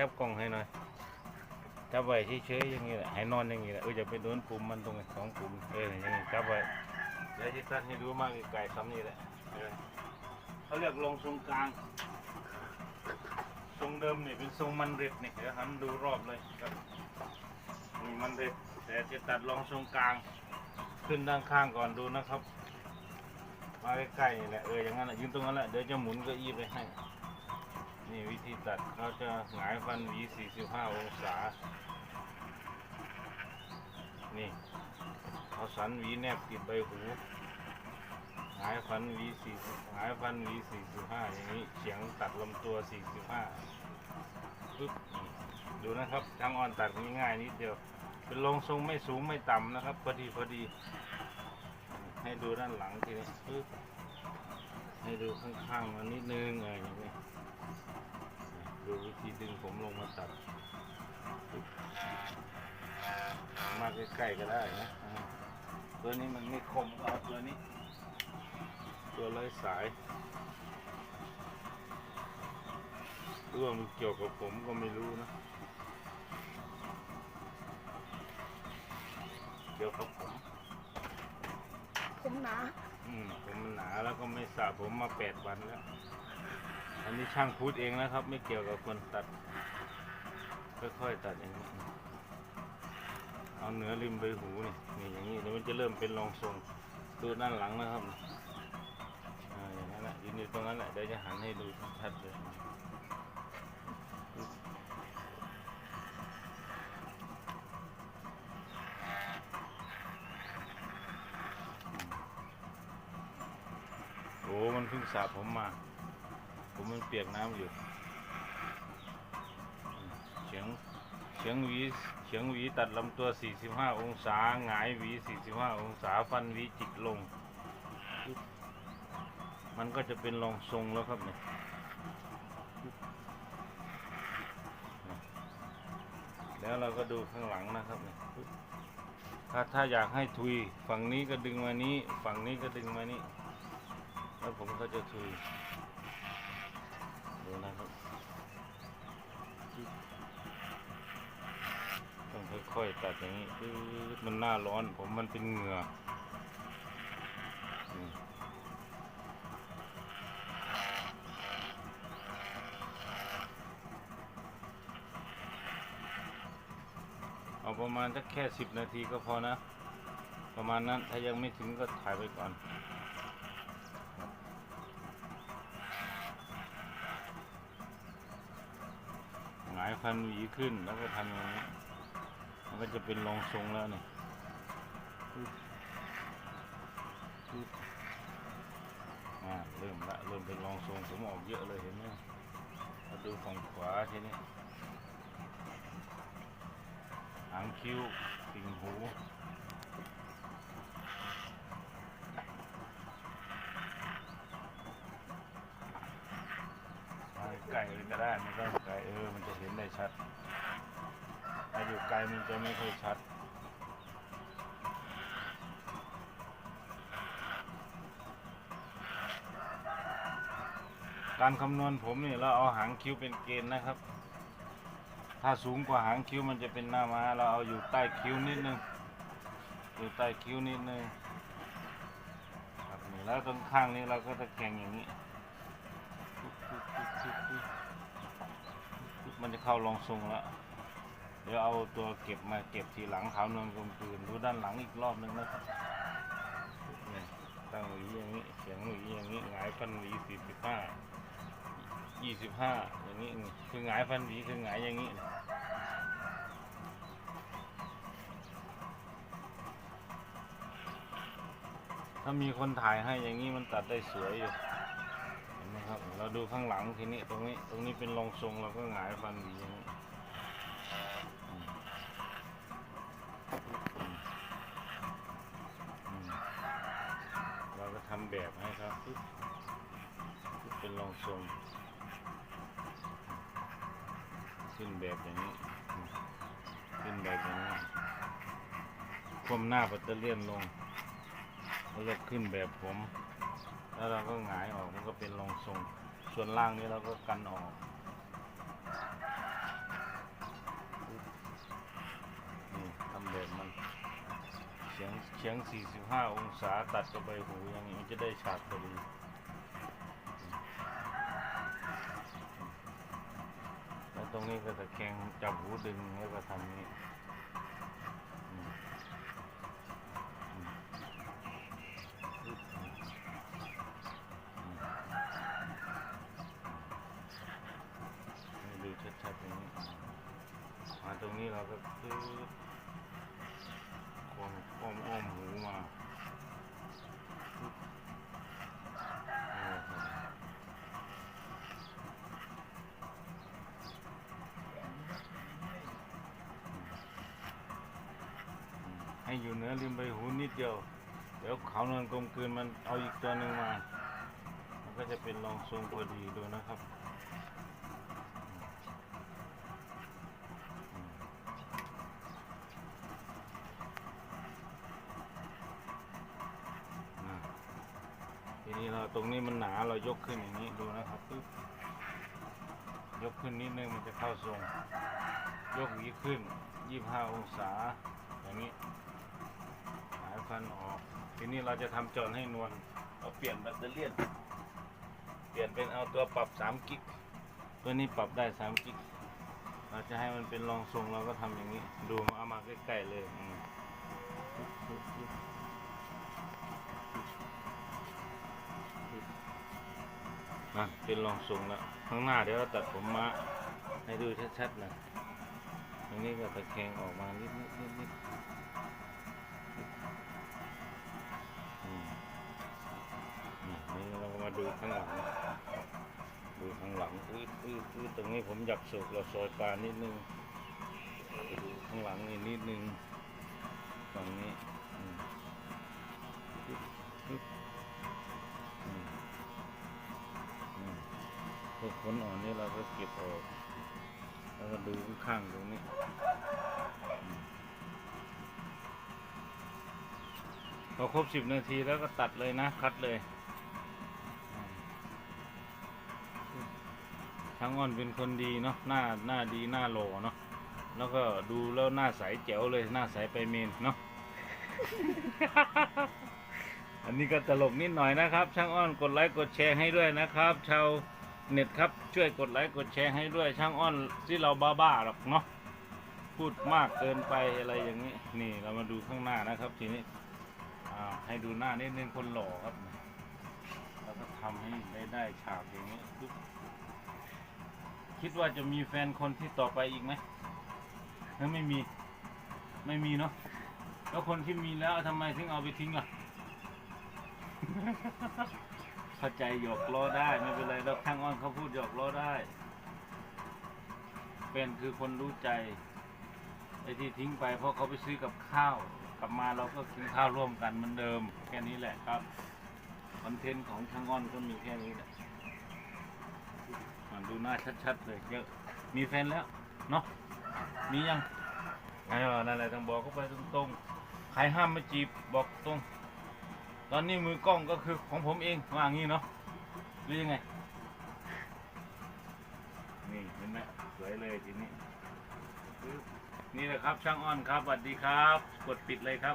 จับกล้องให้หน่อยจับไว้เฉยๆอย่างนี้แหละให้นอนอย่างนี้แหละเอออย่าไปโดนปุ่มมันตรงนี้สองปุ่มเอออย่างนี้จับไว้เดี๋ยวจะตัดให้ดูมากไกลซ้ำนี่แหละเออเขาเรียกลงทรงกลางทรงเดิมนี่เป็นทรงมันเร็บนี่เดี๋ยวหันดูรอบเลยครับนี่มันเร็บแต่จะตัดลองทรงกลาง ขึ้นด้านข้างก่อนดูนะครับมาใกล้ๆนี่แหละเอออย่างนั้นแหละยืนตรงนั้นแหละเดี๋ยวจะหมุนก็อี้ไปให้ นี่วิธีตัดเขาจะหงายฟันหวี 45 องศา นี่เอาสันหวีแนบติดใบหูหงายฟันหวี 40หงายฟันหวี 45 อย่างนี้เฉียงตัดลำตัว 45ปึ๊บดูนะครับทางอ่อนตัดง่ายๆนิดเดียว เป็นลงทรงไม่สูงไม่ต่ำนะครับ พอดีพอดี ให้ดูด้านหลังทีนี้ปึ๊บให้ดูข้างๆมันนิดนึงเอออย่างนี้ย ดูวิธีดึงผมลงมาตัดปึ๊บมาใกล้ๆก็ได้นะอ่าตัวนี้มันไม่คมก็เอาตัวนี้ ตัวไร้สายหรือว่ามันเกี่ยวกับผมก็ไม่รู้นะ เกี่ยวกับผม ผมหนา อืมผมมันหนาแล้วก็ไม่สระผมมาแปดวันแล้ว อันนี้ช่างพูดเองนะครับ ไม่เกี่ยวกับคนตัด ค่อยๆตัดอย่างนี้เอาเนื้อริมใบหูนี่นี่อย่างนี้เดี๋ยวมันจะเริ่มเป็นรองทรงดูด้านหลังนะครับอ่าอย่างนั้นแหละยืนอยู่ตรงนั้นแหละเดี๋ยวจะหันให้ดูชัดเลยโอ้มันเพิ่งสระผมมา ผมมันเปียกน้ำอยู่เฉียงเฉียงหวีเฉียงหวีตัดลำตัว 45 องศาหงายหวี 45 องศาฟันหวีจิกลง มันก็จะเป็นรองทรงแล้วครับเนี่ยแล้วเราก็ดูข้างหลังนะครับเนี่ยปึ๊บถ้าถ้าอยากให้ทุยฝั่งนี้ก็ดึงมานี้ ฝั่งนี้ก็ดึงมานี้ แล้วผมก็จะทุย ดูนะครับ ต้อง ค่อยๆตัดอย่างนี้มันหน้าร้อนผมมันเป็นเหงื่อเอาประมาณสักแค่สิบนาทีก็พอนะ ประมาณนั้นถ้ายังไม่ถึงก็ถ่ายไปก่อนหงายพันหวีขึ้นแล้วก็ทำอย่างนี้ ก็จะเป็นรองทรงแล้วเนี่ยอ่าเริ่มละเริ่มเป็นรองทรงผมออกเยอะเลยเห็นไหมมาดูฝั่งขวาทีนี้หางคิ้วติ่งหูมาใกล้เลยก็ได้ไม่ต้องไกลเออมันจะเห็นได้ชัด อยู่ไกลมันจะไม่ค่อยชัดการคำนวณผมนี่เราเอาหางคิ้วเป็นเกณฑ์นะครับ ถ้าสูงกว่าหางคิ้วมันจะเป็นหน้าม้าเราเอาอยู่ใต้คิ้วนิดนึง อยู่ใต้คิ้วนิดนึงครับนี่แล้วตรงข้างนี้เราก็จะแข่งอย่างนี้ มันจะเข้ารองทรงแล้ว เดี๋ยวเอาตัวเก็บมาเก็บทีหลังขาวนวลกลมกลืนดูด้านหลังอีกรอบหนึงนะครับนี่ตั้งหวีอย่างนี้เสียงหวีอย่างนี้หงายฟันหวีสี่สิบห้ายี่สิบห้าอย่างนี้คือหงายฟันหวีคือหงายอย่างนี้ถ้ามีคนถ่ายให้อย่างนี้มันตัดได้สวยอยู่เห็นไหมครับ เราดูข้างหลังทีนี้ตรงนี้ตรงนี้เป็นรองทรงเราก็หงายฟันอย่างนี้ เราก็ทำแบบให้ครับเป็นรองทรงขึ้นแบบอย่างนี้ขึ้นแบบอย่างนี้คว่ำหน้าปัตเตอร์เลียนลงแล้วก็ขึ้นแบบผม แล้วเราก็หงายออกมันก็เป็นรองทรง ส่วนล่างนี้เราก็กันออก เฉียง 45 องศาตัดกับใบหูอย่างนี้มันจะได้ฉากพอดีแล้วตรงนี้ก็ตะแคงจับหูดึงแล้วก็ทำนี้ดูชัดๆตรงนี้มาตรงนี้เราก็ปึ๊บ อ้อมอ้อมหูมาให้อยู่เหนือริมใบหูนิดเดียว เดี๋ยวเขานอนกลมกลืนมันเอาอีกตัวหนึ่งมา มันก็จะเป็นรองทรงพอดีดูนะครับอืมอ่าที นี้เราตรงนี้มันหนาเรายกขึ้นอย่างนี้ดูนะครับปึ๊บยกขึ้นนิดนึงมันจะเข้าทรง ยกหวีขึ้น 25 องศา อย่างนี้หายฟันออก ทีนี้เราจะทำจอนให้นวลเราเปลี่ยนแบตเตอรี่เปลี่ยนเป็นเอาตัวปรับ 3 กิก ตัวนี้ปรับได้ 3 กิก เราจะให้มันเป็นรองทรงเราก็ทำอย่างนี้ ดูมาเอามาใกล้ๆเลยอืม อะเป็นรองทรงแล้วข้างหน้าเดี๋ยวเราตัดผมมาให้ดูชัดๆนะตรงนี้ก็ตะแคงออกมานิดนิดนิดนิดอืมนี่เราก็มาดูข้างหลัง ดูข้างหลังอืดอือืดตรงนี้ผมอยากสูกเราซอยปลานิดนึงดูข้างหลังนี่นิดนึงฝั่งนี้ พวกขนอ่อนนี่เราก็เก็บออก แล้วก็ดูข้างตรงนี้พอครบสิบนาทีแล้วก็ตัดเลยนะ คัดเลยอืมช่างอ้อนเป็นคนดีเนาะ หน้าหน้าดีหน้าหล่อเนาะ แล้วก็ดูแล้วหน้าใสแจ๋วเลย หน้าใสไปเมนเนาะอันนี้ก็ตลกนิดหน่อยนะครับ ช่างอ้อนกดไลค์กดแชร์ให้ด้วยนะครับ ชาว เน็ตครับ ช่วยกดไลค์กดแชร์ให้ด้วยช่างอ้อนที่เราบ้าๆหรอกเนาะพูดมากเกินไปอะไรอย่างนี้ นี่เรามาดูข้างหน้านะครับทีนี้ให้ดูหน้านิดนึงคนหล่อครับแล้วก็ทำให้ได้ได้ฉากอย่างนี้คิดว่าจะมีแฟนคนที่ต่อไปอีกไหมหรือไม่มีไม่มีเนาะแล้วคนที่มีแล้วทำไมถึงเอาไปทิ้งล่ะ เข้าใจหยอกล้อได้ไม่เป็นไรแล้วข้างอ้อนเขาพูดหยอกล้อได้ เป็นคือคนรู้ใจไอ้ที่ทิ้งไปเพราะเขาไปซื้อกับข้าวกลับมาเราก็กินข้าวร่วมกันเหมือนเดิม แค่นี้แหละครับคอนเทนต์ของช่างอ้อนก็มีแค่นี้แหละมาดูหน้าชัดๆเลยเยอะมีแฟนแล้วเนาะมียังไงวะนั่นแหละต้องบอกเขาไปตรงๆใครห้ามมาจีบบอกตรง ตอนนี้มือกล้องก็คือของผมเองว่างี้เนาะหรือยังไง นี่เห็นไหมสวยเลยทีนี้ นี่แหละครับช่างอ้อนครับสวัสดีครับ กดปิดเลยครับ